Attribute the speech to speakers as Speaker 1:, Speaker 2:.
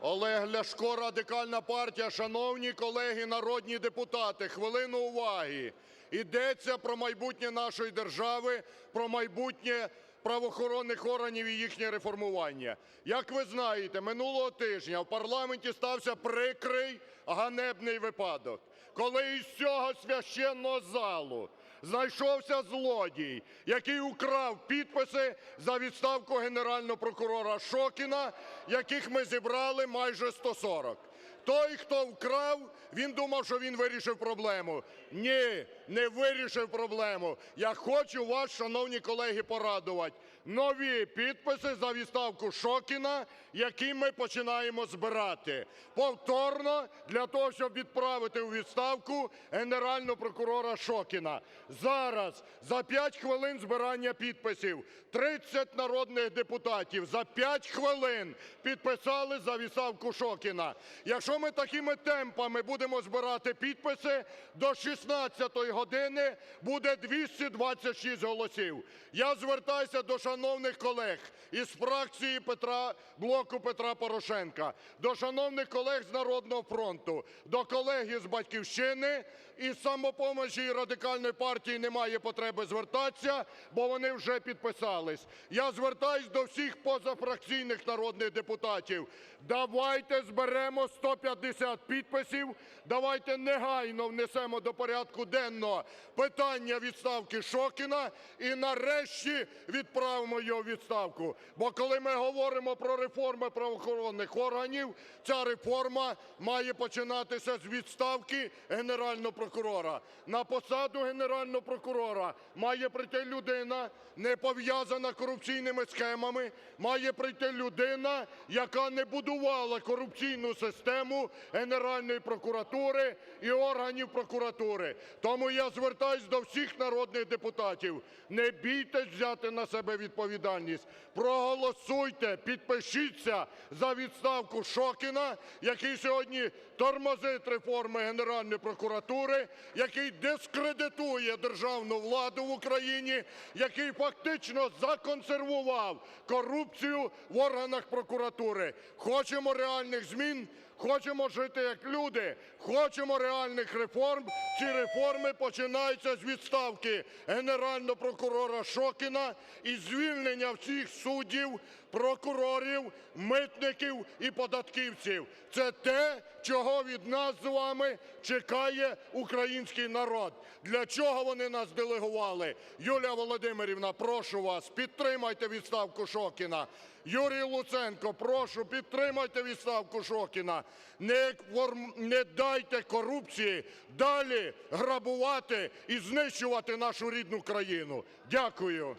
Speaker 1: Олег Ляшко, Радикальна партія. Шановні колеги народні депутати, хвилину уваги. Йдеться про майбутнє нашої держави, про майбутнє правоохоронних органів і їхнє реформування. Як ви знаєте, минулого тижня в парламенті стався прикрий ганебний випадок, коли із цього священного залу знайшовся злодій, який украв підписи за відставку Генерального прокурора Шокіна, яких ми зібрали майже 140. Той, хто вкрав, він думав, що він вирішив проблему. Ні, не вирішив проблему. Я хочу вас, шановні колеги, порадувати. Нові підписи за відставку Шокіна, які ми починаємо збирати. Повторно для того, щоб відправити у відставку Генерального прокурора Шокіна. Зараз за 5 хвилин збирання підписів 30 народних депутатів за 5 хвилин підписали за відставку Шокіна. Якщо ми такими темпами будемо збирати підписи, до 16-ї години буде 226 голосів. Я звертаюся до шановних колег із фракції Петра, блоку Петра Порошенка, до шановних колег з "Народного фронту", до колег із "Батьківщини", із "Самопомочі" і Радикальної партії немає потреби звертатися, бо вони вже підписались. Я звертаюсь до всіх позафракційних народних депутатів. Давайте зберемо 150 підписів, давайте негайно внесемо до порядку денного питання відставки Шокіна і нарешті відправимо його відставку. Бо коли ми говоримо про реформи правоохоронних органів, ця реформа має починатися з відставки Генерального прокурора. На посаду Генерального прокурора має прийти людина, не пов'язана корупційними схемами, має прийти людина, яка не будувала корупційну систему Генеральної прокуратури і органів прокуратури. Тому я звертаюсь до всіх народних депутатів: не бійтесь взяти на себе відповідальність, проголосуйте, підпишіться за відставку Шокіна, який сьогодні тормозить реформи Генеральної прокуратури, який дискредитує державну владу в Україні, який фактично законсервував корупцію в органах прокуратури. Хочемо реальних змін, хочемо жити як люди, хочемо реальних реформ. Ці реформи починаються з відставки Генерального прокурора Шокіна і звільнення всіх суддів, прокурорів, митників і податківців. Це те, чого від нас з вами чекає український народ. Для чого вони нас делегували? Юлія Володимирівна, прошу вас, підтримайте відставку Шокіна. Юрій Луценко, прошу, підтримайте відставку Шокіна. Не, дайте корупції далі грабувати і знищувати нашу рідну країну.
Speaker 2: Дякую.